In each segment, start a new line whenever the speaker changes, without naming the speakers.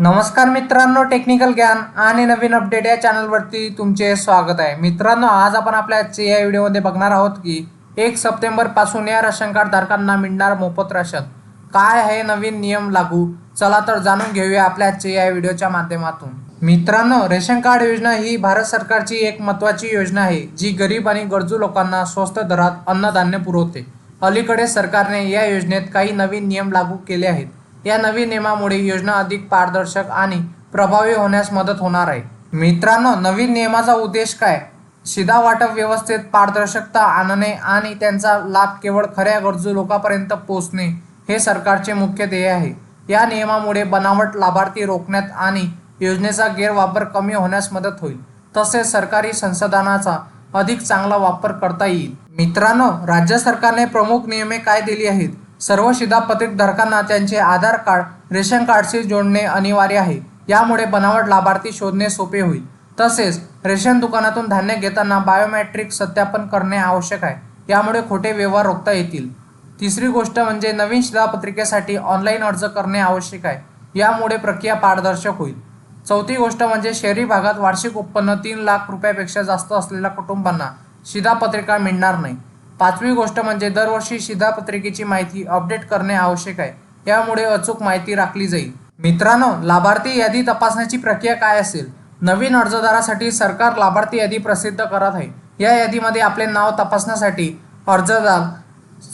नमस्कार मित्रांनो टेक्निकल ज्ञान आणि नवीन अपडेट या चॅनलवरती तुमचे स्वागत आहे. मित्रांनो आज आपण आपल्या आजच्या या व्हिडिओमध्ये बघणार आहोत की एक सप्टेंबरपासून या राशन कार्ड धारकांना मिळणार मोफत राशन. काय आहे नवीन नियम लागू? चला तर जाणून घेऊया आपल्या आजच्या या व्हिडिओच्या माध्यमातून. मित्रांनो रेशन कार्ड योजना ही भारत सरकारची एक महत्त्वाची योजना आहे जी गरीब आणि गरजू लोकांना स्वस्त दरात अन्नधान्य पुरवते. अलीकडे सरकारने या योजनेत काही नवीन नियम लागू केले आहेत. या नवीन नियमामुळे योजना अधिक पारदर्शक आणि प्रभावी होण्यास मदत होणार आहे. मित्रांनो नवीन नियमाचा उद्देश काय? शिधा वाटप व्यवस्थेत पारदर्शकता आणणे आणि त्यांचा लाभ केवळ खऱ्या गरजू लोकांपर्यंत पोहोचणे हे सरकारचे मुख्य ध्येय आहे. या नियमामुळे बनावट लाभार्थी रोखण्यात आणि योजनेचा गैरवापर कमी होण्यास मदत होईल. तसेच सरकारी संसाधनाचा अधिक चांगला वापर करता येईल. मित्रांनो राज्य सरकारने प्रमुख नियमे काय दिली आहेत? सर्व शिधापत्रिक धारकांना त्यांचे आधार कार्ड रेशन कार्डशी जोडणे अनिवार्य आहे. यामुळे बनावट लाभार्थी शोधणे सोपे होईल. तसेच रेशन दुकानातून धान्य घेताना बायोमॅट्रिक सत्यापन करणे आवश्यक आहे. यामुळे खोटे व्यवहार रोखता येतील. तिसरी गोष्ट म्हणजे नवीन शिधापत्रिकेसाठी ऑनलाईन अर्ज करणे आवश्यक आहे. यामुळे प्रक्रिया पारदर्शक होईल. चौथी गोष्ट म्हणजे शहरी भागात वार्षिक उत्पन्न तीन लाख रुपयापेक्षा जास्त असलेल्या कुटुंबांना शिधापत्रिका मिळणार नाही. पाचवी गोष्ट म्हणजे दरवर्षी शिधापत्रिकेची माहिती अपडेट करणे आवश्यक आहे. यामुळे अचूक माहिती राखली जाईल. मित्रांनो लाभार्थी यादी तपासण्याची प्रक्रिया काय असेल? नवीन अर्जदारासाठी सरकार लाभार्थी यादी प्रसिद्ध करत आहे. या यादीमध्ये आपले नाव तपासण्यासाठी अर्जदार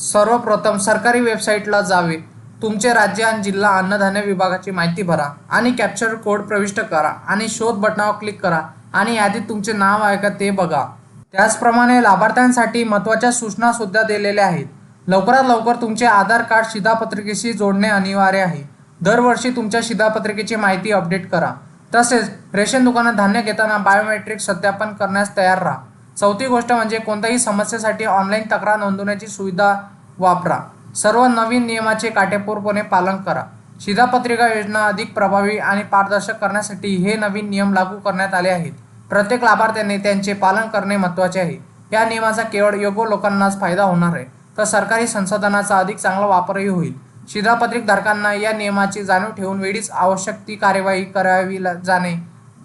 सर्वप्रथम सरकारी वेबसाईटला जावे. तुमचे राज्य आणि जिल्हा अन्नधान्य विभागाची माहिती भरा आणि कॅप्चर कोड प्रविष्ट करा आणि शोध बटनावर क्लिक करा आणि यादीत तुमचे नाव आहे का ते बघा. त्याचप्रमाणे लाभार्थ्यांसाठी महत्त्वाच्या सूचना सुद्धा दिलेल्या आहेत. लवकरात लवकर तुमचे आधार कार्ड शिधापत्रिकेशी जोडणे अनिवार्य आहे. दरवर्षी तुमच्या शिधापत्रिकेची माहिती अपडेट करा. तसेच रेशन दुकानात धान्य घेताना बायोमेट्रिक सत्यापन करण्यास तयार राहा. चौथी गोष्ट म्हणजे कोणत्याही समस्येसाठी ऑनलाईन तक्रार नोंदवण्याची सुविधा वापरा. सर्व नवीन नियमाचे काटेपूरपणे पालन करा. शिधापत्रिका योजना अधिक प्रभावी आणि पारदर्शक करण्यासाठी हे नवीन नियम लागू करण्यात आले आहेत. प्रत्येक लाभार्थ्याने त्यांचे पालन करणे महत्त्वाचे आहे. या नियमाचा केवळ योग्य लोकांनाच फायदा होणार आहे. तर सरकारी संसाधनाचा अधिक चांगला वापरही होईल. शिधापत्रिक धारकांना या नियमाची जाणीव ठेवून वेळीच आवश्यक ती कार्यवाही करावी जाणे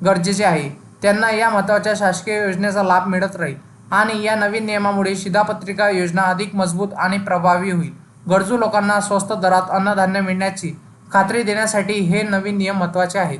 गरजेचे आहे. त्यांना या महत्त्वाच्या शासकीय योजनेचा लाभ मिळत राहील आणि या नवीन नियमामुळे शिधापत्रिका योजना अधिक मजबूत आणि प्रभावी होईल. गरजू लोकांना स्वस्त दरात अन्नधान्य मिळण्याची खात्री देण्यासाठी हे नवीन नियम महत्त्वाचे आहेत.